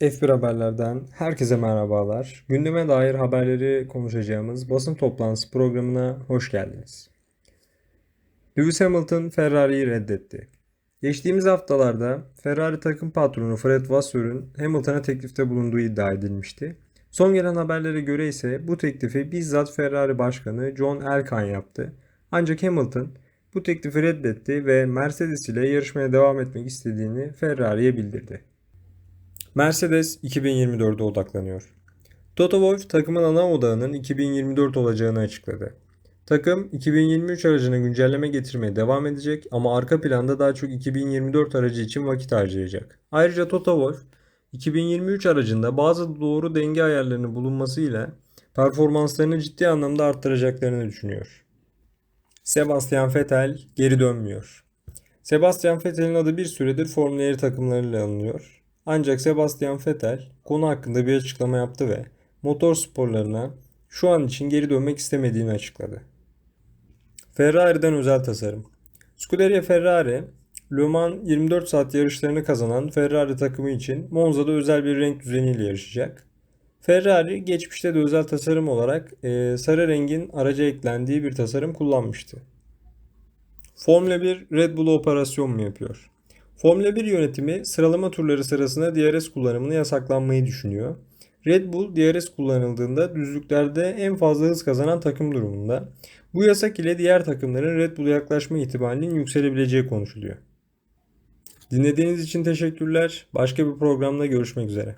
F1 Haberler'den herkese merhabalar. Gündeme dair haberleri konuşacağımız basın toplantısı programına hoş geldiniz. Lewis Hamilton Ferrari'yi reddetti. Geçtiğimiz haftalarda Ferrari takım patronu Fred Vasseur'un Hamilton'a teklifte bulunduğu iddia edilmişti. Son gelen haberlere göre ise bu teklifi bizzat Ferrari Başkanı John Elkann yaptı. Ancak Hamilton bu teklifi reddetti ve Mercedes ile yarışmaya devam etmek istediğini Ferrari'ye bildirdi. Mercedes 2024'e odaklanıyor. Toto Wolff takımın ana odağının 2024 olacağını açıkladı. Takım 2023 aracına güncelleme getirmeye devam edecek ama arka planda daha çok 2024 aracı için vakit harcayacak. Ayrıca Toto Wolff 2023 aracında bazı doğru denge ayarlarının bulunmasıyla performanslarını ciddi anlamda arttıracaklarını düşünüyor. Sebastian Vettel geri dönmüyor. Sebastian Vettel'in adı bir süredir Formula 1 takımlarıyla anılıyor. Ancak Sebastian Vettel konu hakkında bir açıklama yaptı ve motor sporlarına şu an için geri dönmek istemediğini açıkladı. Ferrari'den özel tasarım. Scuderia Ferrari, Le Mans 24 saat yarışlarını kazanan Ferrari takımı için Monza'da özel bir renk düzeniyle yarışacak. Ferrari geçmişte de özel tasarım olarak e, sarı rengin araca eklendiği bir tasarım kullanmıştı. Formula 1 Red Bull operasyon mu yapıyor? Formula 1 yönetimi sıralama turları sırasında DRS kullanımını yasaklanmayı düşünüyor. Red Bull DRS kullanıldığında düzlüklerde en fazla hız kazanan takım durumunda. Bu yasak ile diğer takımların Red Bull'a yaklaşma ihtimalinin yükselebileceği konuşuluyor. Dinlediğiniz için teşekkürler. Başka bir programda görüşmek üzere.